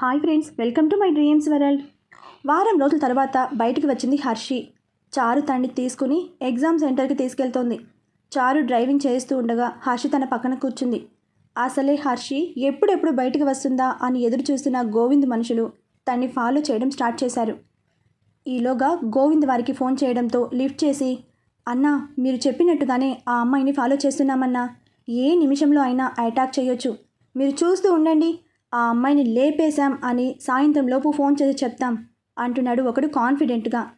Hi friends welcome to my dreams world వారం రోజుల తర్వాత బయటికి వచ్చింది హర్షి. చారు తండ్రి తీసుకుని ఎగ్జామ్ సెంటర్కి తీసుకెళ్తోంది. చారు డ్రైవింగ్ చేస్తూ ఉండగా హర్షి తన పక్కన కూర్చుంది. అసలే హర్షి ఎప్పుడెప్పుడు బయటికి వస్తుందా అని ఎదురు చూస్తున్న గోవింద్ మనుషులు తన్ని ఫాలో చేయడం స్టార్ట్ చేశారు. ఈలోగా గోవింద్ వారికి ఫోన్ చేయడంతో లిఫ్ట్ చేసి అన్నా మీరు చెప్పినట్టుగానే ఆ అమ్మాయిని ఫాలో చేస్తున్నామన్నా. ఏ నిమిషంలో అయినా అటాక్ చేయొచ్చు. మీరు చూస్తూ ఉండండి. ఆ అమ్మాయిని లేపేశాం అని సాయంత్రంలోపు ఫోన్ చేసి చెప్తాం అంటున్నాడు ఒకడు కాన్ఫిడెంట్గా.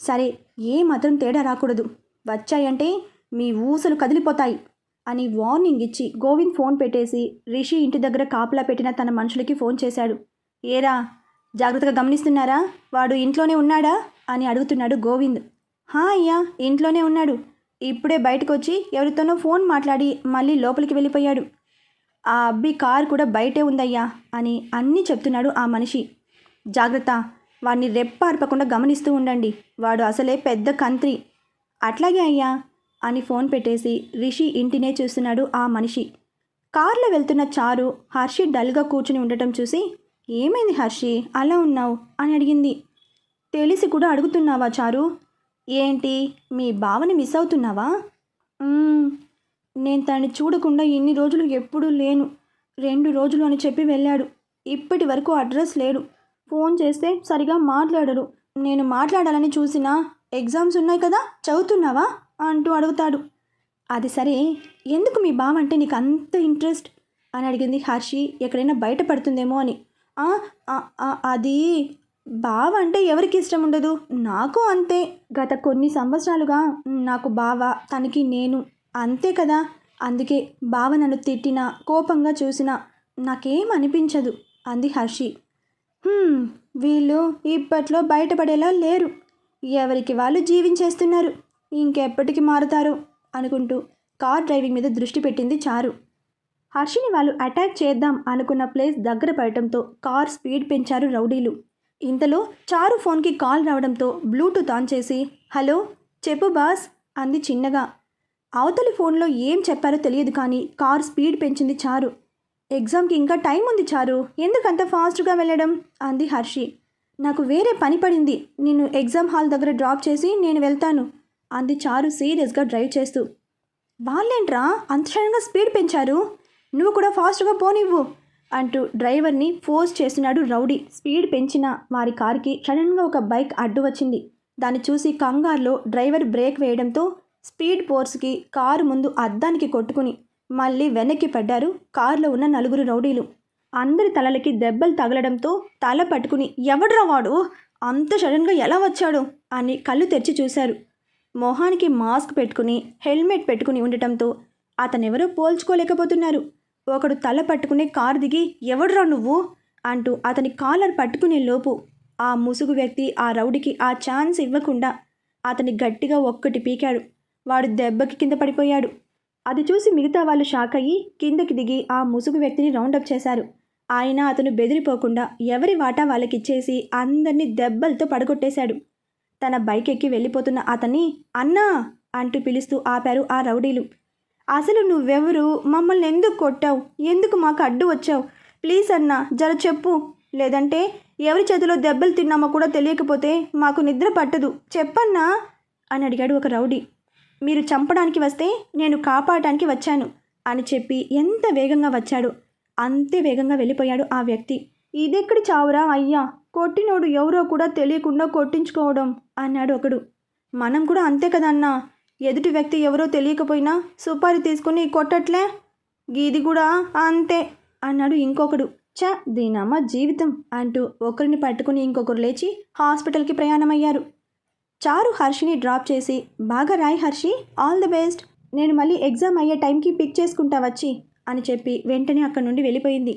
సరే ఏ మాత్రం తేడా రాకూడదు. వచ్చాయంటే మీ ఊసలు కదిలిపోతాయి అని వార్నింగ్ ఇచ్చి గోవింద్ ఫోన్ పెట్టేసి రిషి ఇంటి దగ్గర కాపలా పెట్టిన తన మనుషులకి ఫోన్ చేశాడు. ఏరా జాగ్రత్తగా గమనిస్తున్నారా? వాడు ఇంట్లోనే ఉన్నాడా? అని అడుగుతున్నాడు గోవింద్. హా అయ్యా ఇంట్లోనే ఉన్నాడు. ఇప్పుడే బయటకు వచ్చి ఎవరితోనో ఫోన్ మాట్లాడి మళ్ళీ లోపలికి వెళ్ళిపోయాడు. ఆ అబ్బి కార్ కూడా బయటే ఉందయ్యా అని అన్నీ చెప్తున్నాడు ఆ మనిషి. జాగ్రత్త వాడిని రెప్పార్పకుండా గమనిస్తూ ఉండండి. వాడు అసలే పెద్ద కంత్రి. అట్లాగే అయ్యా అని ఫోన్ పెట్టేసి రిషి ఇంటినే చూస్తున్నాడు ఆ మనిషి. కార్లో వెళ్తున్న చారు హర్షి డల్గా కూర్చుని ఉండటం చూసి ఏమైంది హర్షి? అలా ఉన్నావు? అని అడిగింది. తెలిసి కూడా అడుగుతున్నావా చారు? ఏంటి? మీ బావని మిస్ అవుతున్నావా? నేను తనని చూడకుండా ఇన్ని రోజులు ఎప్పుడూ లేను. రెండు రోజులు అని చెప్పి వెళ్ళాడు. ఇప్పటి వరకు అడ్రస్ లేడు ఫోన్ చేస్తే సరిగా మాట్లాడడు. నేను మాట్లాడాలని చూసినా ఎగ్జామ్స్ ఉన్నాయి కదా చదువుతున్నావా? అంటూ అడుగుతాడు. అది సరే. ఎందుకు మీ బావ అంటే నీకు అంత ఇంట్రెస్ట్? అని అడిగింది హర్షి. ఎక్కడైనా బయటపడుతుందేమో అని. అది బావ అంటే ఎవరికి ఇష్టం ఉండదు? నాకు అంతే. గత కొన్ని సంవత్సరాలుగా నాకు బావ తనకి నేను అంతే కదా. అందుకే బావ నన్ను తిట్టినా కోపంగా చూసినా నాకేం అనిపించదు అంది హర్షి. వీళ్ళు ఇప్పట్లో బయటపడేలా లేరు. ఎవరికి వాళ్ళు జీవించేస్తున్నారు? ఇంకెప్పటికి మారుతారు? అనుకుంటూ కార్ డ్రైవింగ్ మీద దృష్టి పెట్టింది చారు. హర్షిని వాళ్ళు అటాక్ చేద్దాం అనుకున్న ప్లేస్ దగ్గర పడటంతో కార్ స్పీడ్ పెంచారు రౌడీలు. ఇంతలో చారు ఫోన్కి కాల్ రావడంతో బ్లూటూత్ ఆన్ చేసి హలో చెప్పు బాస్ అంది చిన్నగా. అవతలి ఫోన్లో ఏం చెప్పారో తెలియదు కానీ కార్ స్పీడ్ పెంచింది చారు. ఎగ్జామ్కి ఇంకా టైం ఉంది చారు. ఎందుకంత ఫాస్ట్గా వెళ్ళడం? అంది హర్షి. నాకు వేరే పని పడింది. నిన్ను ఎగ్జామ్ హాల్ దగ్గర డ్రాప్ చేసి నేను వెళ్తాను అంది చారు సీరియస్గా డ్రైవ్ చేస్తూ. వాళ్ళేంట్రా? అంత క్షణంగా స్పీడ్ పెంచారు? నువ్వు కూడా ఫాస్ట్గా పోనివ్వు అంటూ డ్రైవర్ని ఫోర్స్ చేస్తున్నాడు రౌడీ. స్పీడ్ పెంచిన వారి కారుకి సడన్గా ఒక బైక్ అడ్డు వచ్చింది. దాన్ని చూసి కంగారులో డ్రైవర్ బ్రేక్ వేయడంతో స్పీడ్ ఫోర్స్కి కారు ముందు అద్దానికి కొట్టుకుని మళ్ళీ వెనక్కి పడ్డారు కారులో ఉన్న నలుగురు రౌడీలు. అందరి తలలకి దెబ్బలు తగలడంతో తల పట్టుకుని ఎవడ్రా వాడు? అంత సడన్గా ఎలా వచ్చాడు? అని కళ్ళు తెరిచి చూశారు. మొహానికి మాస్క్ పెట్టుకుని హెల్మెట్ పెట్టుకుని ఉండటంతో అతనెవరో పోల్చుకోలేకపోతున్నారు. ఒకడు తల పట్టుకుని కారు దిగి ఎవడ్రా నువ్వు? అంటూ అతని కాలర్ పట్టుకునే లోపు ఆ ముసుగు వ్యక్తి ఆ రౌడీకి ఆ ఛాన్స్ ఇవ్వకుండా అతని గట్టిగా ఒక్కటి పీకాడు. వాడు దెబ్బకి కింద పడిపోయాడు. అది చూసి మిగతా వాళ్ళు షాక్ అయ్యి కిందకి దిగి ఆ ముసుగు వ్యక్తిని రౌండప్ చేశారు. ఆయన అతను బెదిరిపోకుండా ఎవరి వాటా వాళ్ళకిచ్చేసి అందరినీ దెబ్బలతో పడగొట్టేశాడు. తన బైక్ ఎక్కి వెళ్ళిపోతున్న అతన్ని అన్నా! అంటూ పిలుస్తూ ఆపారు ఆ రౌడీలు. అసలు నువ్వెవరు? మమ్మల్ని ఎందుకు కొట్టావు? ఎందుకు మాకు అడ్డు వచ్చావు? ప్లీజ్ అన్నా జర చెప్పు. లేదంటే ఎవరి చేతిలో దెబ్బలు తిన్నామో కూడా తెలియకపోతే మాకు నిద్ర పట్టదు. చెప్పన్నా? అని అడిగాడు ఒక రౌడీ. మీరు చంపడానికి వస్తే నేను కాపాడటానికి వచ్చాను అని చెప్పి ఎంత వేగంగా వచ్చాడు. అంతే వేగంగా వెళ్ళిపోయాడు ఆ వ్యక్తి. ఇదెక్కడి చావురా అయ్యా? కొట్టినోడు ఎవరో కూడా తెలియకుండా కొట్టించుకోవడం అన్నాడు ఒకడు. మనం కూడా అంతే కదన్నా ఎదుటి వ్యక్తి ఎవరో తెలియకపోయినా సుపారీ తీసుకుని కొట్టట్లే? గీది కూడా అంతే అన్నాడు ఇంకొకడు. చ దీనమ్మ జీవితం అంటూ ఒకరిని పట్టుకుని ఇంకొకరు లేచి హాస్పిటల్కి ప్రయాణమయ్యారు. చారు హర్షిని డ్రాప్ చేసి బాగా రాయి హర్షి ఆల్ ది బెస్ట్. నేను మళ్ళీ ఎగ్జామ్ అయ్యే టైంకి పిక్ చేసుకుంటా వచ్చి అని చెప్పి వెంటనే అక్కడి నుండి వెళ్ళిపోయింది.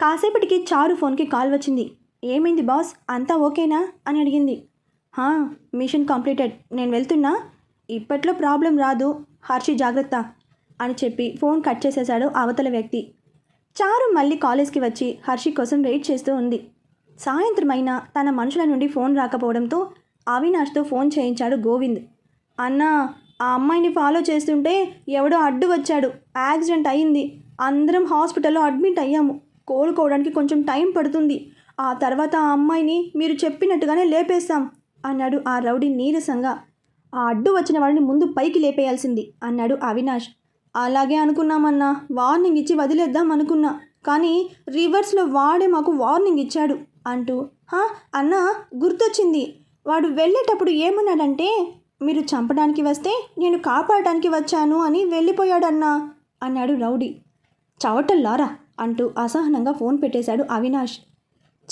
కాసేపటికి చారు ఫోన్కి కాల్ వచ్చింది. ఏమైంది బాస్? అంతా ఓకేనా? అని అడిగింది. హా మిషన్ కంప్లీటెడ్. నేను వెళ్తున్నా. ఇప్పట్లో ప్రాబ్లం రాదు. హర్షి జాగ్రత్త అని చెప్పి ఫోన్ కట్ చేసేశాడు అవతల వ్యక్తి. చారు మళ్ళీ కాలేజ్కి వచ్చి హర్షి కోసం వెయిట్ చేస్తూ ఉంది. సాయంత్రం అయినా తన మనుషుల నుండి ఫోన్ రాకపోవడంతో అవినాష్తో ఫోన్ చేయించాడు గోవింద్. అన్నా ఆ అమ్మాయిని ఫాలో చేస్తుంటే ఎవడో అడ్డు వచ్చాడు. యాక్సిడెంట్ అయింది. అందరం హాస్పిటల్లో అడ్మిట్ అయ్యాము. కోలుకోవడానికి కొంచెం టైం పడుతుంది. ఆ తర్వాత ఆ అమ్మాయిని మీరు చెప్పినట్టుగానే లేపేస్తాం అన్నాడు ఆ రౌడీ నీరసంగా. ఆ అడ్డు వచ్చిన వాడిని ముందు పైకి లేపేయాల్సింది అన్నాడు అవినాష్. అలాగే అనుకున్నామన్నా. వార్నింగ్ ఇచ్చి వదిలేద్దాం అనుకున్నా. కానీ రివర్స్లో వాడే మాకు వార్నింగ్ ఇచ్చాడు అంటూ. "హా, అన్నా గుర్తొచ్చింది. వాడు వెళ్ళేటప్పుడు ఏమన్నాడంటే మీరు చంపడానికి వస్తే నేను కాపాడడానికి వచ్చాను అని వెళ్ళిపోయాడన్నా అన్నాడు రౌడీ. చవటల్లారా అంటూ అసహనంగా ఫోన్ పెట్టేశాడు అవినాష్.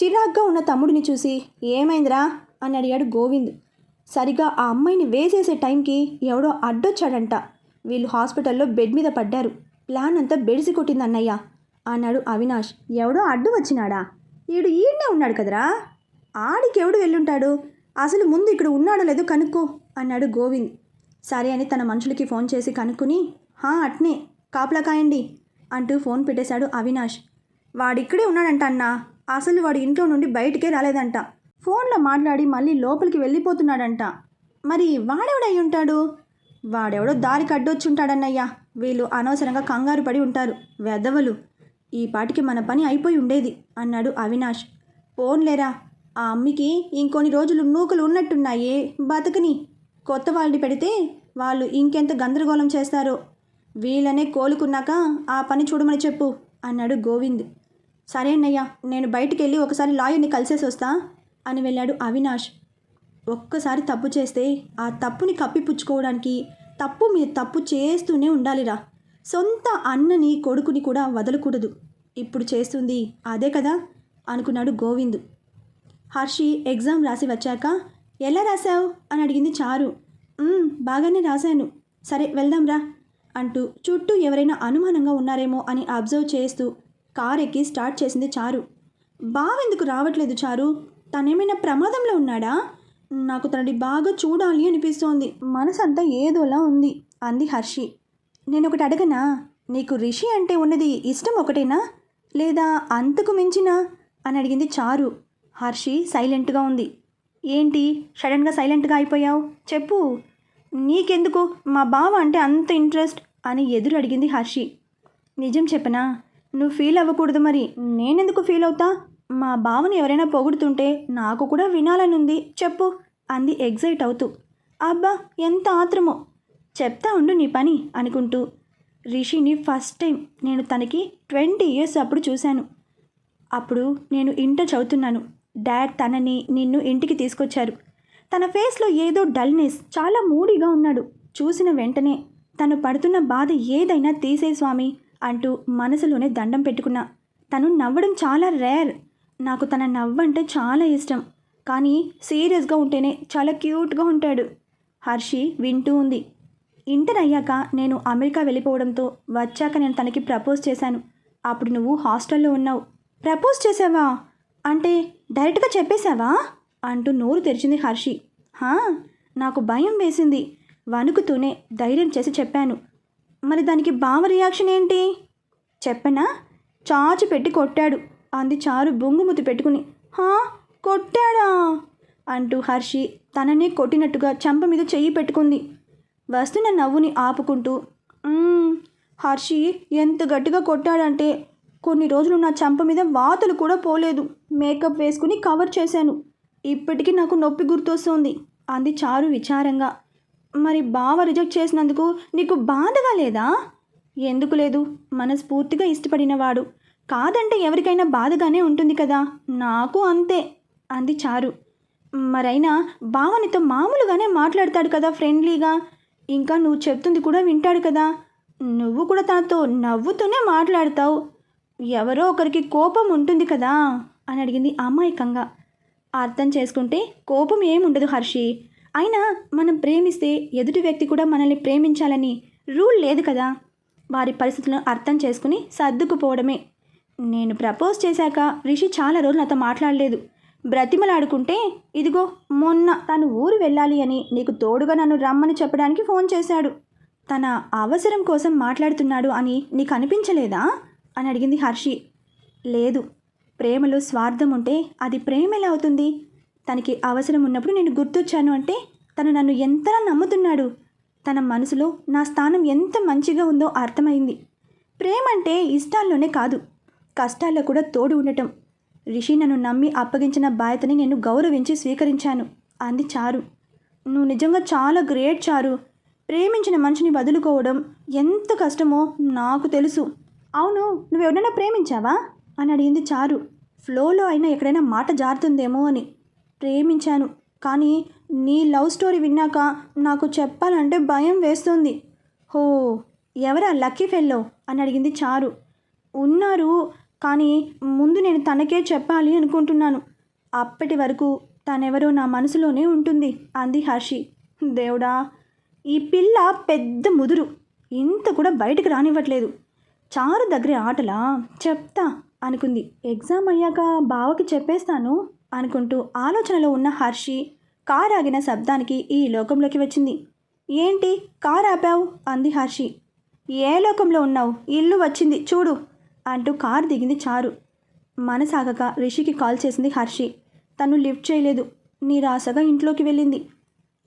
చిరాగ్గా ఉన్న తమ్ముడిని చూసి ఏమైందిరా? అని అడిగాడు గోవింద్. సరిగా ఆ అమ్మాయిని వేసేసే టైంకి ఎవడో అడ్డొచ్చాడంట. వీళ్ళు హాస్పిటల్లో బెడ్ మీద పడ్డారు. ప్లాన్ అంతా బెడిసి కొట్టింది అన్నయ్య అన్నాడు అవినాష్. ఎవడో అడ్డు వచ్చినాడా? ఈడు ఈడనే ఉన్నాడు కదరా? ఆడికి ఎవడు వెళ్ళుంటాడు? అసలు ముందు ఇక్కడ ఉన్నాడో లేదో కనుక్కో అన్నాడు గోవింద్. సరే అని తన మనుషులకి ఫోన్ చేసి కనుక్కుని హా అట్నే కాపలా కాయండి అంటూ ఫోన్ పెట్టేశాడు అవినాష్. వాడిక్కడే ఉన్నాడంట అన్నా అసలు వాడి ఇంట్లో నుండి బయటికే రాలేదంట. ఫోన్లో మాట్లాడి మళ్ళీ లోపలికి వెళ్ళిపోతున్నాడంట. మరి వాడెవడై ఉంటాడు? వాడెవడో దారికి అడ్డొచ్చుంటాడన్నయ్యా వీళ్ళు అనవసరంగా కంగారు పడి ఉంటారు వెదవలు ఈ పాటికి మన పని అయిపోయి ఉండేది అన్నాడు అవినాష్. పోన్లేరా ఆ అమ్మికి ఇంకొన్ని రోజులు నూకలు ఉన్నట్టున్నాయే బతకని. కొత్త వాళ్ళని పెడితే వాళ్ళు ఇంకెంత గందరగోళం చేస్తారో. వీళ్ళనే కోలుకున్నాక ఆ పని చూడమని చెప్పు అన్నాడు గోవింద్. సరే నేను బయటికి వెళ్ళి ఒకసారి లాయర్ని కలిసేసి వస్తా అని వెళ్ళాడు అవినాష్. ఒక్కసారి తప్పు చేస్తే ఆ తప్పుని కప్పిపుచ్చుకోవడానికి తప్పు మీద తప్పు చేస్తూనే ఉండాలిరా. సొంత అన్నని కొడుకుని కూడా వదలకూడదు. ఇప్పుడు చేస్తుంది అదే కదా అనుకున్నాడు గోవింద్. హర్షి ఎగ్జామ్ రాసి వచ్చాక ఎలా రాశావు? అని అడిగింది చారు. బాగానే రాశాను. సరే వెళ్దాంరా అంటూ చుట్టూ ఎవరైనా అనుమానంగా ఉన్నారేమో అని అబ్జర్వ్ చేస్తూ కార్ ఎక్కి స్టార్ట్ చేసింది చారు. బావెందుకు రావట్లేదు చారు? తనేమైనా ప్రమాదంలో ఉన్నాడా? నాకు తనని బాగా చూడాలి అనిపిస్తోంది. మనసంతా ఏదోలా ఉంది అంది హర్షి. నేను ఒకటి అడగనా? నీకు రిషి అంటే ఉన్నది ఇష్టం ఒకటేనా? లేదా అంతకు మించినా? అని అడిగింది చారు. హర్షి సైలెంట్గా ఉంది. ఏంటి? సడన్గా సైలెంట్గా అయిపోయావు? చెప్పు. నీకెందుకు? మా బావ అంటే అంత ఇంట్రెస్ట్ అని ఎదురు అడిగింది హర్షి. నిజం చెప్పనా? నువ్వు ఫీల్ అవ్వకూడదు మరి. నేనెందుకు ఫీల్ అవుతా? మా బావని ఎవరైనా పొగుడుతుంటే నాకు కూడా వినాలని ఉంది చెప్పు అంది ఎగ్జైట్ అవుతూ. అబ్బా ఎంత ఆత్రమో. చెప్తా ఉండు నీ పని అనుకుంటూ. రిషిని ఫస్ట్ టైం నేను తనకి ట్వంటీ ఇయర్స్ అప్పుడు చూశాను. అప్పుడు నేను ఇంటర్ చదువుతున్నాను. డాడ్ తనని నిన్ను ఇంటికి తీసుకొచ్చారు. తన ఫేస్లో ఏదో డల్నెస్ చాలా మూడీగా ఉన్నాడు. చూసిన వెంటనే తను పడుతున్న బాధ ఏదైనా తీసే స్వామి అంటూ మనసులోనే దండం పెట్టుకున్నా. తను నవ్వడం చాలా రేర్. నాకు తన నవ్వంటే చాలా ఇష్టం. కానీ సీరియస్గా ఉంటేనే చాలా క్యూట్గా ఉంటాడు. హర్షి వింటూ ఉంది. ఇంటర్ అయ్యాక నేను అమెరికా వెళ్ళిపోవడంతో వచ్చాక నేను తనకి ప్రపోజ్ చేశాను. అప్పుడు నువ్వు హాస్టల్లో ఉన్నావు. ప్రపోజ్ చేసావా అంటే డైరెక్ట్గా చెప్పేశావా? అంటూ నోరు తెరిచింది హర్షి. హా? నాకు భయం వేసింది. వణుకుతూనే ధైర్యం చేసి చెప్పాను. మరి దానికి బావ రియాక్షన్ ఏంటి? చెప్పనా? చాచి పెట్టి కొట్టాడు. అంది చారు బొంగుముతి పెట్టుకుని. హా? కొట్టాడా? అంటూ హర్షి తననే కొట్టినట్టుగా చంప మీద చెయ్యి పెట్టుకుంది. వస్తున్న నవ్వుని ఆపుకుంటూ హర్షి ఎంత గట్టిగా కొట్టాడంటే కొన్ని రోజులు నా చెంప మీద వాతలు కూడా పోలేదు. మేకప్ వేసుకుని కవర్ చేశాను. ఇప్పటికీ నాకు నొప్పి గుర్తొస్తుంది. అంది చారు విచారంగా. మరి బావ రిజెక్ట్ చేసినందుకు నీకు బాధగా లేదా? ఎందుకు లేదు. మనస్ఫూర్తిగా ఇష్టపడినవాడు. కాదంటే ఎవరికైనా బాధగానే ఉంటుంది కదా. నాకు అంతే అంది చారు. మరైనా బావనితో మామూలుగానే మాట్లాడతాడు కదా ఫ్రెండ్లీగా. ఇంకా నువ్వు చెప్తుంది కూడా వింటాడు కదా. నువ్వు కూడా తనతో నవ్వుతూనే మాట్లాడతావు. ఎవరో ఒకరికి కోపం ఉంటుంది కదా అని అడిగింది అమాయకంగా. అర్థం చేసుకుంటే కోపం ఏముండదు హర్షి. అయినా మనం ప్రేమిస్తే ఎదుటి వ్యక్తి కూడా మనల్ని ప్రేమించాలని రూల్ లేదు కదా. వారి పరిస్థితులను అర్థం చేసుకుని సర్దుకుపోవడమే. నేను ప్రపోజ్ చేశాక రిషి చాలా రోజులు నాతో మాట్లాడలేదు. బ్రతిమలాడుకుంటే ఇదిగో మొన్న తను ఊరు వెళ్ళాలి అని నీకు తోడుగా నన్ను రమ్మని చెప్పడానికి ఫోన్ చేశాడు. తన అవసరం కోసం మాట్లాడుతున్నాడు అని నీకు అనిపించలేదా? అని అడిగింది హర్షి. లేదు ప్రేమలో స్వార్థం ఉంటే అది ప్రేమ ఎలా అవుతుంది? తనకి అవసరం ఉన్నప్పుడు నేను గుర్తొచ్చాను అంటే తను నన్ను ఎంతలా నమ్ముతున్నాడు? తన మనసులో నా స్థానం ఎంత మంచిగా ఉందో అర్థమైంది. ప్రేమ అంటే ఇష్టాల్లోనే కాదు కష్టాల్లో కూడా తోడు ఉండటం. రిషి నన్ను నమ్మి అప్పగించిన బాధ్యతని నేను గౌరవించి స్వీకరించాను. అంది చారు. నువ్వు నిజంగా చాలా గ్రేట్ చారు. ప్రేమించిన మనిషిని వదులుకోవడం ఎంత కష్టమో నాకు తెలుసు. అవును నువ్వు ఎవరైనా ప్రేమించావా? అని అడిగింది చారు. ఫ్లోలో అయినా ఎక్కడైనా మాట జారుతుందేమో అని. ప్రేమించాను కానీ నీ లవ్ స్టోరీ విన్నాక నాకు చెప్పాలంటే భయం వేస్తుంది. హో ఎవరా లక్కీ ఫెల్లో? అని అడిగింది చారు. ఉన్నారు కానీ ముందు నేను తనకే చెప్పాలి అనుకుంటున్నాను. అప్పటి వరకు తనెవరో నా మనసులోనే ఉంటుంది అంది హర్షి. దేవుడా ఈ పిల్ల పెద్ద ముదురు. ఇంత కూడా బయటకు రానివ్వట్లేదు. చారు దగ్గర ఆటలా చెప్తా అనుకుంది. ఎగ్జామ్ అయ్యాక బావకి చెప్పేస్తాను అనుకుంటూ ఆలోచనలో ఉన్న హర్షి కార్ ఆగిన శబ్దానికి ఈ లోకంలోకి వచ్చింది. ఏంటి? కార్ ఆపావు? అంది హర్షి. ఏ లోకంలో ఉన్నావు? ఇల్లు వచ్చింది. చూడు అంటూ కార్ దిగింది చారు. మనసాగక రిషికి కాల్ చేసింది హర్షి. తను లిఫ్ట్ చేయలేదు. నిరాశగా ఇంట్లోకి వెళ్ళింది.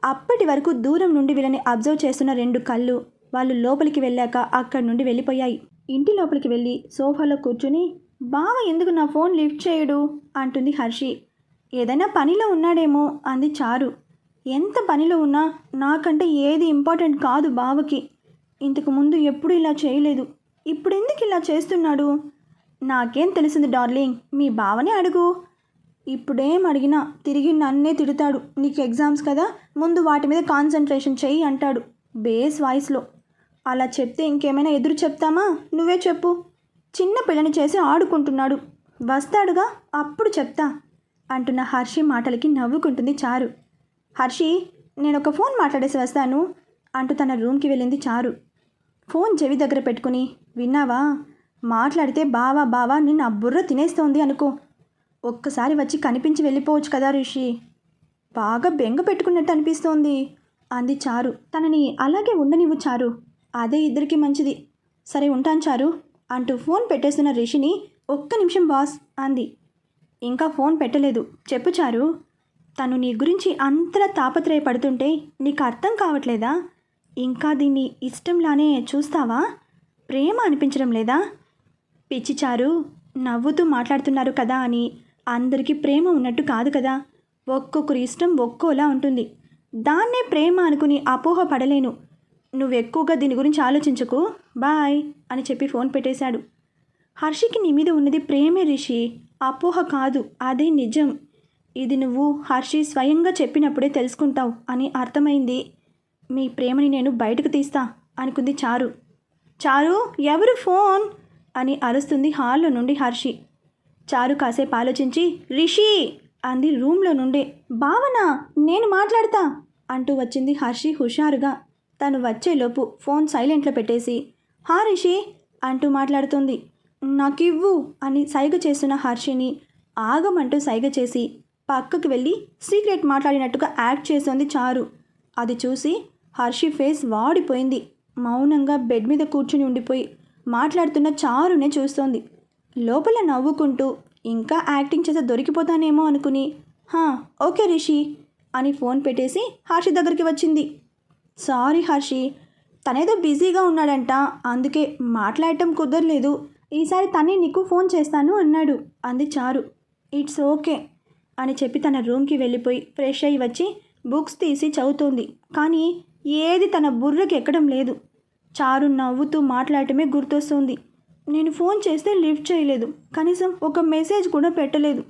అప్పటి వరకు దూరం నుండి వీళ్ళని అబ్జర్వ్ చేస్తున్న రెండు కళ్ళు వాళ్ళు లోపలికి వెళ్ళాక అక్కడి నుండి వెళ్ళిపోయాయి. ఇంటి లోపలికి వెళ్ళి సోఫాలో కూర్చుని బావ ఎందుకు నా ఫోన్ లిఫ్ట్ చేయడు? అంటుంది హర్షి. ఏదైనా పనిలో ఉన్నాడేమో అంది చారు. ఎంత పనిలో ఉన్నా నాకంటే ఏది ఇంపార్టెంట్ కాదు బావకి. ఇంతకు ముందు ఎప్పుడు ఇలా చేయలేదు. ఇప్పుడు ఎందుకు ఇలా చేస్తున్నాడు? నాకేం తెలిసింది డార్లింగ్. మీ బావనే అడుగు. ఇప్పుడేం అడిగినా తిరిగి నన్నే తిడతాడు. నీకు ఎగ్జామ్స్ కదా ముందు వాటి మీద కాన్సన్ట్రేషన్ చెయ్యి అంటాడు బేస్ వాయిస్లో. అలా చెప్తే ఇంకేమైనా ఎదురు చెప్తామా? నువ్వే చెప్పు. చిన్న పిల్లని చేసి ఆడుకుంటున్నాడు. వస్తాడుగా అప్పుడు చెప్తా అంటున్న హర్షి మాటలకి నవ్వుకుంటుంది చారు. హర్షి నేను ఒక ఫోన్ మాట్లాడేసి వస్తాను అంటూ తన రూమ్కి వెళ్ళింది చారు. ఫోన్ చెవి దగ్గర పెట్టుకుని విన్నావా? మాట్లాడితే బావా బావా నిన్ను ఆ బుర్ర తినేస్తోంది అనుకో. ఒక్కసారి వచ్చి కనిపించి వెళ్ళిపోవచ్చు కదా రిషి. బాగా బెంగ పెట్టుకున్నట్టు అనిపిస్తోంది అంది చారు. తనని అలాగే ఉండనివ్వు చారు. అదే ఇద్దరికి మంచిది. సరే ఉంటాను చారు అంటూ ఫోన్ పెట్టేస్తున్న రిషిని ఒక్క నిమిషం బాస్ అంది. ఇంకా ఫోన్ పెట్టలేదు. చెప్పు చారు తను నీ గురించి అంతలా తాపత్రయపడుతుంటే నీకు అర్థం కావట్లేదా? ఇంకా దీన్ని ఇష్టంలానే చూస్తావా? ప్రేమ అనిపించడం లేదా? పిచ్చి చారు నవ్వుతూ మాట్లాడుతున్నారు కదా అని అందరికీ ప్రేమ ఉన్నట్టు కాదు కదా. ఒక్కొక్కరి ఇష్టం ఒక్కోలా ఉంటుంది. దాన్నే ప్రేమ అనుకుని అపోహ పడలేను నువ్వు ఎక్కువగా దీని గురించి ఆలోచించకు. బాయ్ అని చెప్పి ఫోన్ పెట్టేశాడు. హర్షికి నీ మీద ఉన్నది ప్రేమే రిషి. అపోహ కాదు అదే నిజం. ఇది నువ్వు హర్షి స్వయంగా చెప్పినప్పుడే తెలుసుకుంటావు అని అర్థమైంది. మీ ప్రేమని నేను బయటకు తీస్తా అనుకుంది చారు. చారు ఎవరు ఫోన్? అని అరుస్తుంది హాల్లో నుండి హర్షి. చారు కాసేపు ఆలోచించి రిషి! అంది రూమ్లో నుండే. భావన నేను మాట్లాడతా! అంటూ వచ్చింది హర్షి హుషారుగా. తను వచ్చేలోపు ఫోన్ సైలెంట్లో పెట్టేసి హా రిషి అంటూ మాట్లాడుతుంది. నాకివ్వు అని సైగ చేస్తున్న హర్షిని ఆగమంటూ సైగ చేసి పక్కకు వెళ్ళి సీక్రెట్ మాట్లాడినట్టుగా యాక్ట్ చేస్తోంది చారు. అది చూసి హర్షి ఫేస్ వాడిపోయింది. మౌనంగా బెడ్ మీద కూర్చుని ఉండిపోయి మాట్లాడుతున్న చారునే చూస్తోంది. లోపల నవ్వుకుంటూ ఇంకా యాక్టింగ్ చేస్తే దొరికిపోతానేమో అనుకుని హా ఓకే రిషి అని ఫోన్ పెట్టేసి హర్షి దగ్గరికి వచ్చింది. సారీ హర్షి. తనేదో బిజీగా ఉన్నాడంట. అందుకే మాట్లాడటం కుదరలేదు. ఈసారి తనే నీకు ఫోన్ చేస్తాను అన్నాడు. అంది చారు. ఇట్స్ ఓకే అని చెప్పి తన రూమ్కి వెళ్ళిపోయి ఫ్రెష్ అయ్యి వచ్చి బుక్స్ తీసి చదువుతోంది. కానీ ఏది తన బుర్రకి ఎక్కడం లేదు. చారు నవ్వుతూ మాట్లాడటమే గుర్తొస్తుంది. నేను ఫోన్ చేస్తే లిఫ్ట్ చేయలేదు. కనీసం ఒక మెసేజ్ కూడా పెట్టలేదు.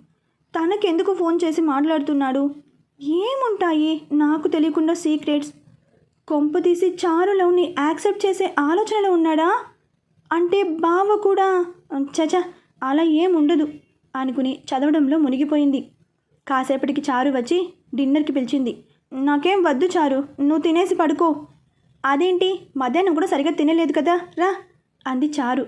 తనకెందుకు ఫోన్ చేసి మాట్లాడుతున్నాడు? ఏముంటాయి? నాకు తెలియకుండా సీక్రెట్స్ కొంపు తీసి చారు లవ్ని యాక్సెప్ట్ చేసే ఆలోచనలో ఉన్నాడా? అంటే బావ కూడా చచ అలా ఏముండదు అనుకుని చదవడంలో మునిగిపోయింది. కాసేపటికి చారు వచ్చి డిన్నర్కి పిలిచింది. నాకేం వద్దు చారు నువ్వు తినేసి పడుకో. అదేంటి మధ్యాహ్నం కూడా సరిగ్గా తినలేదు కదా రా అంది చారు.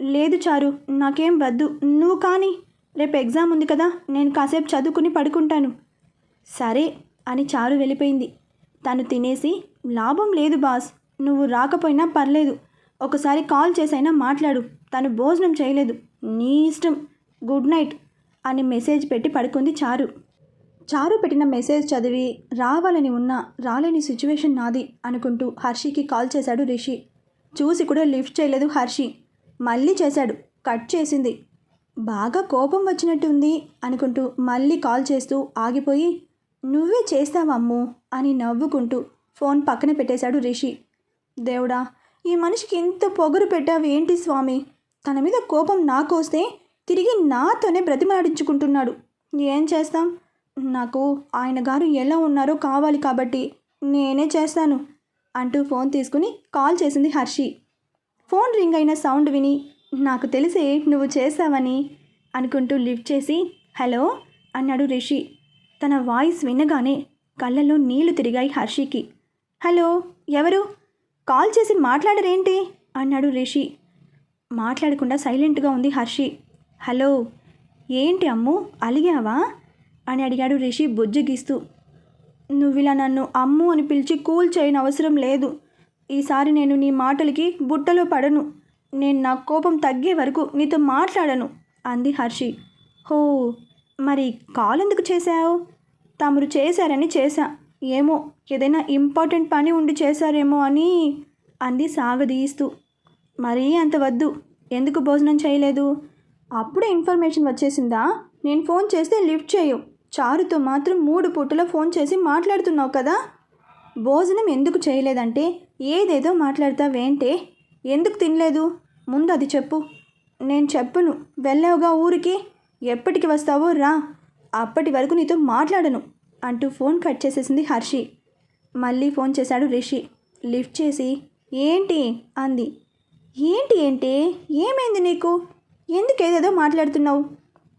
లేదు చారు నాకేం వద్దు నువ్వు కానీ రేపు ఎగ్జామ్ ఉంది కదా నేను కాసేపు చదువుకుని పడుకుంటాను. సరే అని చారు వెళ్ళిపోయింది. తను తినేసి లాభం లేదు బాస్ నువ్వు రాకపోయినా పర్లేదు. ఒకసారి కాల్ చేసైనా మాట్లాడు. తను భోజనం చేయలేదు. నీ ఇష్టం. గుడ్ నైట్ అని మెసేజ్ పెట్టి పడుకుంది చారు. చారు పెట్టిన మెసేజ్ చదివి రావాలని ఉన్నా రాలేని సిచ్యువేషన్ నాది అనుకుంటూ హర్షికి కాల్ చేశాడు రిషి. చూసి కూడా లిఫ్ట్ చేయలేదు హర్షి. మళ్ళీ చేశాడు. కట్ చేసింది. బాగా కోపం వచ్చినట్టుంది అనుకుంటూ మళ్ళీ కాల్ చేస్తూ ఆగిపోయి నువ్వే చేస్తావమ్ము అని నవ్వుకుంటూ ఫోన్ పక్కన పెట్టేశాడు రిషి. దేవుడా ఈ మనిషికి ఇంత పొగరు పెట్టావు ఏంటి స్వామి? తన మీద కోపం నాకొస్తే తిరిగి నాతోనే బ్రతిమాడించుకుంటున్నాడు ఏం చేస్తాం? నాకు ఆయన గారు ఎలా ఉన్నారో కావాలి కాబట్టి నేనే చేస్తాను అంటూ ఫోన్ తీసుకుని కాల్ చేసింది హర్షి. ఫోన్ రింగ్ అయిన సౌండ్ విని నాకు తెలిసే నువ్వు చేసావని అనుకుంటూ లిఫ్ట్ చేసి హలో అన్నాడు రిషి. తన వాయిస్ వినగానే కళ్ళల్లో నీళ్ళు తిరిగాయి హర్షికి. హలో ఎవరు? కాల్ చేసి మాట్లాడరేంటి? అన్నాడు రిషి. మాట్లాడకుండా సైలెంట్గా ఉంది హర్షి. హలో ఏంటి అమ్ము అలిగావా? అని అడిగాడు రిషి బుజ్జగిస్తూ. నువ్విలా నన్ను అమ్ము అని పిలిచి కూల్ చేయని అవసరం లేదు. ఈసారి నేను నీ మాటలకి బుట్టలో పడను. నేను నా కోపం తగ్గే వరకు నీతో మాట్లాడను అంది హర్షి. హో మరి కాల్ ఎందుకు చేశావు? తమరు చేశారని చేశా. ఏమో ఏదైనా ఇంపార్టెంట్ పని ఉండి చేశారేమో అని అంది సాగదీస్తూ. మరీ అంత వద్దు ఎందుకు భోజనం చేయలేదు? అప్పుడే ఇన్ఫర్మేషన్ వచ్చేసిందా? నేను ఫోన్ చేస్తే లిఫ్ట్ చేయు. చారుతో మాత్రం మూడు పూటలో ఫోన్ చేసి మాట్లాడుతున్నావు కదా? భోజనం ఎందుకు చేయలేదంటే ఏదేదో మాట్లాడతావేంటే? ఎందుకు తినలేదు? ముందు అది చెప్పు. నేను చెప్పను. వెళ్ళావుగా ఊరికి? ఎప్పటికి వస్తావో రా. అప్పటి వరకు నీతో మాట్లాడను. అంటూ ఫోన్ కట్ చేసేసింది హర్షి. మళ్ళీ ఫోన్ చేశాడు రిషి. లిఫ్ట్ చేసి ఏంటి? అంది. ఏంటి ఏంటి? ఏమైంది నీకు? ఎందుకు ఏదేదో మాట్లాడుతున్నావు?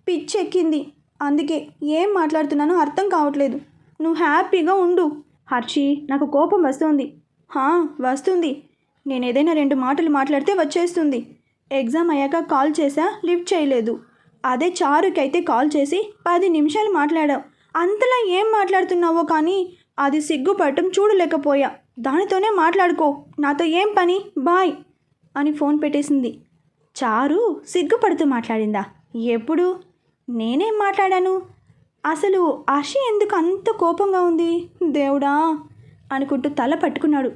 పిచ్చి ఎక్కింది అందుకే ఏం మాట్లాడుతున్నానో అర్థం కావట్లేదు. నువ్వు హ్యాపీగా ఉండు. హర్షి నాకు కోపం వస్తుంది. హా వస్తుంది. నేను ఏదైనా రెండు మాటలు మాట్లాడితే వచ్చేస్తుంది. ఎగ్జామ్ అయ్యాక కాల్ చేసా లిఫ్ట్ చేయలేదు. అదే చారుకి అయితే కాల్ చేసి పది నిమిషాలు మాట్లాడావు. అంతలా ఏం మాట్లాడుతున్నావో కానీ అది సిగ్గుపడటం చూడలేకపోయా. దానితోనే మాట్లాడుకో. నాతో ఏం పని? బాయ్ అని ఫోన్ పెట్టేసింది. చారు సిగ్గుపడుతూ మాట్లాడిందా? ఎప్పుడు? నేనేం మాట్లాడాను? అసలు అషి ఎందుకు అంత కోపంగా ఉంది? దేవుడా అనుకుంటూ తల పట్టుకున్నాడు.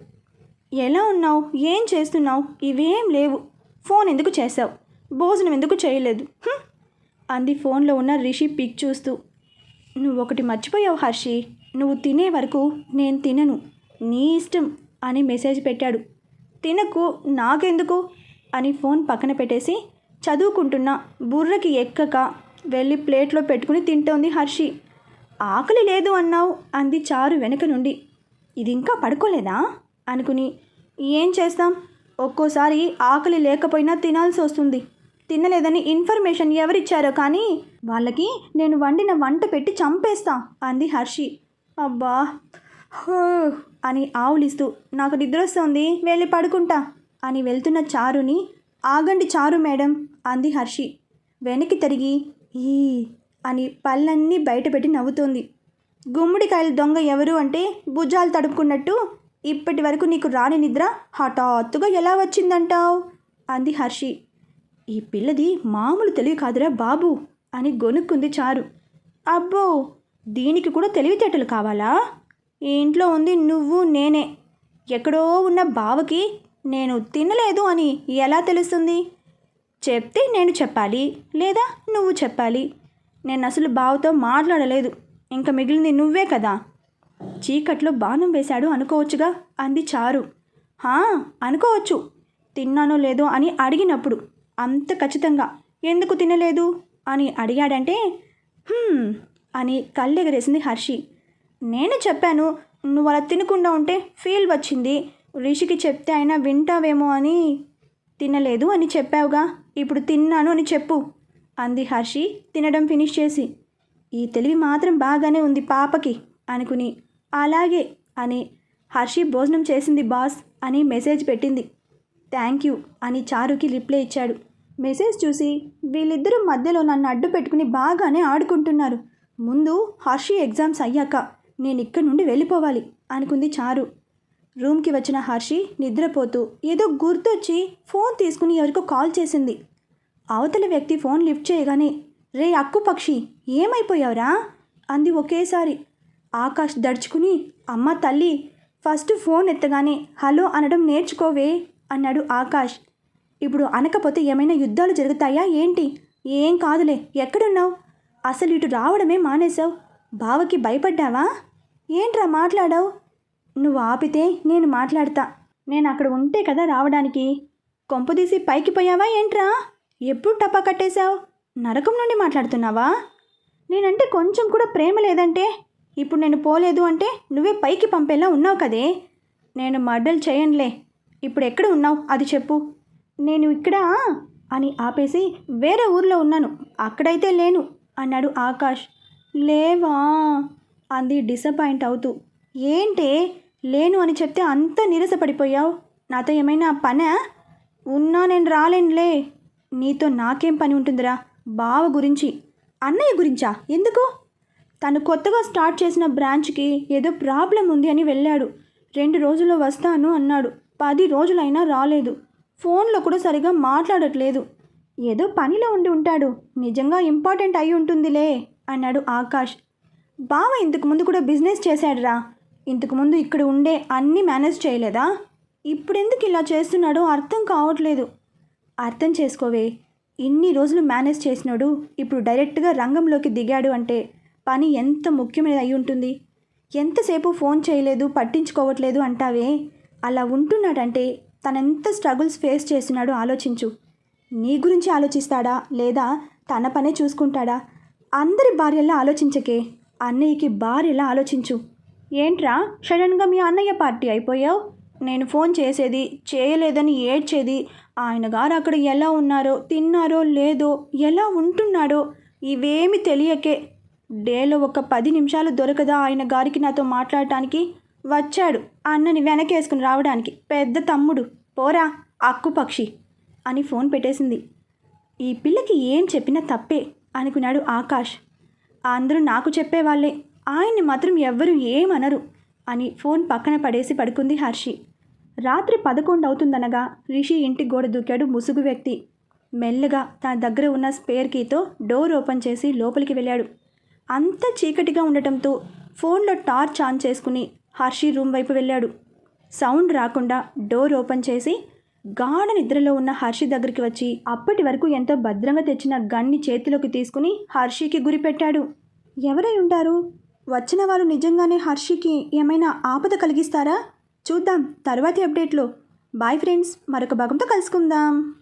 ఎలా ఉన్నావు? ఏం చేస్తున్నావు? ఇవేం లేవు. ఫోన్ ఎందుకు చేసావు భోజనం ఎందుకు చేయలేదు? అంది ఫోన్లో ఉన్న రిషి పిక్ చూస్తూ. నువ్వు ఒకటి మర్చిపోయావు హర్షి. నువ్వు తినే వరకు నేను తినను. నీ ఇష్టం అని మెసేజ్ పెట్టాడు. తినకు నాకెందుకు? అని ఫోన్ పక్కన పెట్టేసి చదువుకుంటున్న బుర్రకి ఎక్కక వెళ్ళి ప్లేట్లో పెట్టుకుని తింటోంది హర్షి. ఆకలి లేదు అన్నావు అంది చారు వెనక నుండి. ఇది ఇంకా పడుకోలేదా? అనుకుని ఏం చేస్తాం? ఒక్కోసారి ఆకలి లేకపోయినా తినాల్సి వస్తుంది తినలేదని ఇన్ఫర్మేషన్ ఎవరిచ్చారో కానీ వాళ్ళకి నేను వండిన వంట పెట్టి చంపేస్తా అంది హర్షి. అబ్బా హో అని ఆవులిస్తూ. నాకు నిద్రొస్తుంది వెళ్ళి పడుకుంటా అని వెళ్తున్న చారుని. ఆగండి చారు మేడం అంది హర్షి. వెనక్కి తిరిగి ఈ అని పళ్ళన్నీ బయటపెట్టి నవ్వుతోంది. గుమ్మడికాయల దొంగ ఎవరు అంటే భుజాలు తడుపుకున్నట్టు ఇప్పటి వరకు నీకు రాని నిద్ర హఠాత్తుగా ఎలా వచ్చిందంటావు? అంది హర్షి. ఈ పిల్లది మామూలు తెలివి కాదురా బాబు అని గొనుక్కుంది చారు. అబ్బో దీనికి కూడా తెలివితేటలు కావాలా? ఈ ఇంట్లో ఉంది నువ్వు నేనే. ఎక్కడో ఉన్న బావకి నేను తినలేదు అని ఎలా తెలుస్తుంది? చెప్తే నేను చెప్పాలి లేదా నువ్వు చెప్పాలి. నేను అసలు బావతో మాట్లాడలేదు ఇంకా మిగిలింది నువ్వే కదా. చీకట్లో బాణం వేశాడు అనుకోవచ్చుగా అంది చారు. హా అనుకోవచ్చు. తిన్నానో లేదో అని అడిగినప్పుడు అంత ఖచ్చితంగా ఎందుకు తినలేదు? అని అడిగాడంటే అని కళ్ళెగరేసింది హర్షి. నేను చెప్పాను నువ్వు అలా తినకుండా ఉంటే ఫీల్ వచ్చింది. రిషికి చెప్తే అయినా వింటావేమో అని తినలేదు అని చెప్పావుగా. ఇప్పుడు తిన్నాను అని చెప్పు అంది హర్షి తినడం ఫినిష్ చేసి. ఈ తెలివి మాత్రం బాగానే ఉంది పాపకి అనుకుని. అలాగే అని హర్షి భోజనం చేసింది బాస్ అని మెసేజ్ పెట్టింది. థ్యాంక్ యూ అని చారుకి రిప్లై ఇచ్చాడు. మెసేజ్ చూసి వీళ్ళిద్దరూ మధ్యలో నన్ను అడ్డు పెట్టుకుని బాగానే ఆడుకుంటున్నారు. ముందు హర్షి ఎగ్జామ్స్ అయ్యాక నేను ఇక్కడి నుండి వెళ్ళిపోవాలి అనుకుంది చారు. రూమ్కి వచ్చిన హర్షి నిద్రపోతూ ఏదో గుర్తొచ్చి ఫోన్ తీసుకుని ఎవరికో కాల్ చేసింది. అవతల వ్యక్తి ఫోన్ లిఫ్ట్ చేయగానే రే అక్కు పక్షి ఏమైపోయావురా? అంది ఒకేసారి. ఆకాష్ దడుచుకుని అమ్మ తల్లి ఫస్ట్ ఫోన్ ఎత్తగానే హలో అనడం నేర్చుకోవే అన్నాడు ఆకాష్. ఇప్పుడు అనకపోతే ఏమైనా యుద్ధాలు జరుగుతాయా ఏంటి? ఏం కాదులే ఎక్కడున్నావు? అసలు ఇటు రావడమే మానేశావు. బావకి భయపడ్డావా? ఏంట్రా మాట్లాడావు? నువ్వు ఆపితే నేను మాట్లాడతా. నేను అక్కడ ఉంటే కదా రావడానికి. కొంపదీసి పైకి పోయావా ఏంట్రా? ఎప్పుడు టపా కట్టేశావు? నరకం నుండి మాట్లాడుతున్నావా? నేనంటే కొంచెం కూడా ప్రేమ లేదంటే? ఇప్పుడు నేను పోలేదు అంటే నువ్వే పైకి పంపేలా ఉన్నావు కదే? నేను మర్డల్ చేయనులే. ఇప్పుడు ఎక్కడ ఉన్నావు? అది చెప్పు. నేను ఇక్కడ? అని ఆపేసి వేరే ఊర్లో ఉన్నాను. అక్కడైతే లేను అన్నాడు ఆకాష్. లేవా? అంది డిసప్పాయింట్ అవుతూ. ఏంటే? లేను అని చెప్తే అంత నీరసపడిపోయావు? నాతో ఏమైనా పనా? ఉన్నా నేను రాలేనులే. నీతో నాకేం పని ఉంటుందిరా? బావ గురించి. అన్నయ్య గురించా? ఎందుకు? తను కొత్తగా స్టార్ట్ చేసిన బ్రాంచ్కి ఏదో ప్రాబ్లం ఉంది అని వెళ్ళాడు. రెండు రోజుల్లో వస్తాను అన్నాడు. పది రోజులైనా రాలేదు. ఫోన్లో కూడా సరిగా మాట్లాడట్లేదు. ఏదో పనిలో ఉండి ఉంటాడు. నిజంగా ఇంపార్టెంట్ అయి ఉంటుందిలే అన్నాడు ఆకాష్. బావ ఇంతకు ముందు కూడా బిజినెస్ చేశాడురా. ఇంతకు ముందు ఇక్కడ ఉండే అన్నీ మేనేజ్ చేయలేదా? ఇప్పుడు ఎందుకు ఇలా చేస్తున్నాడో అర్థం కావట్లేదు. అర్థం చేసుకోవే. ఇన్ని రోజులు మేనేజ్ చేసినాడు ఇప్పుడు డైరెక్ట్గా రంగంలోకి దిగాడు అంటే పని ఎంత ముఖ్యమైనది అయి ఉంటుంది? ఎంతసేపు ఫోన్ చేయలేదు పట్టించుకోవట్లేదు అంటావే? అలా ఉంటున్నాడంటే తనెంత స్ట్రగుల్స్ ఫేస్ చేస్తున్నాడో ఆలోచించు. నీ గురించి ఆలోచిస్తాడా? లేదా తన పనే చూసుకుంటాడా? అందరి భార్యలా ఆలోచించకే. అన్నయ్యకి భార్యలా ఆలోచించు. ఏంట్రా? సడన్గా మీ అన్నయ్య పార్టీ అయిపోయావు? నేను ఫోన్ చేసేది చేయలేదని ఏడ్చేది ఆయన గారు అక్కడ ఎలా ఉన్నారో తిన్నారో లేదో ఎలా ఉంటున్నాడో ఇవేమి తెలియకే. డేలో ఒక పది నిమిషాలు దొరకదా ఆయన గారికి నాతో మాట్లాడటానికి? వచ్చాడు. అన్నని వెనకేసుకుని రావడానికి పెద్ద తమ్ముడు పోరా అక్కు పక్షి అని ఫోన్ పెట్టేసింది. ఈ పిల్లకి ఏం చెప్పినా తప్పే అనుకున్నాడు ఆకాష్. అందరూ నాకు చెప్పేవాళ్ళే ఆయన్ని మాత్రం ఎవ్వరూ ఏమనరు అని ఫోన్ పక్కన పడేసి పడుకుంది హర్షి. రాత్రి పదకొండు అవుతుందనగా రిషి ఇంటి గోడ దూకాడు ముసుగు వ్యక్తి. మెల్లగా తన దగ్గర ఉన్న స్పేర్ కీతో డోర్ ఓపెన్ చేసి లోపలికి వెళ్ళాడు. అంత చీకటిగా ఉండటంతో ఫోన్లో టార్చ్ ఆన్ చేసుకుని హర్షి రూమ్ వైపు వెళ్ళాడు. సౌండ్ రాకుండా డోర్ ఓపెన్ చేసి గాఢ నిద్రలో ఉన్న హర్షి దగ్గరికి వచ్చి అప్పటి వరకు ఎంతో భద్రంగా తెచ్చిన గన్ని చేతిలోకి తీసుకుని హర్షికి గురిపెట్టాడు ఎవరై ఉంటారు? వచ్చిన వారు నిజంగానే హర్షికి ఏమైనా ఆపద కలిగిస్తారా? చూద్దాం తర్వాతి అప్డేట్లో. బాయ్ ఫ్రెండ్స్ మరొక భాగంతో కలుసుకుందాం.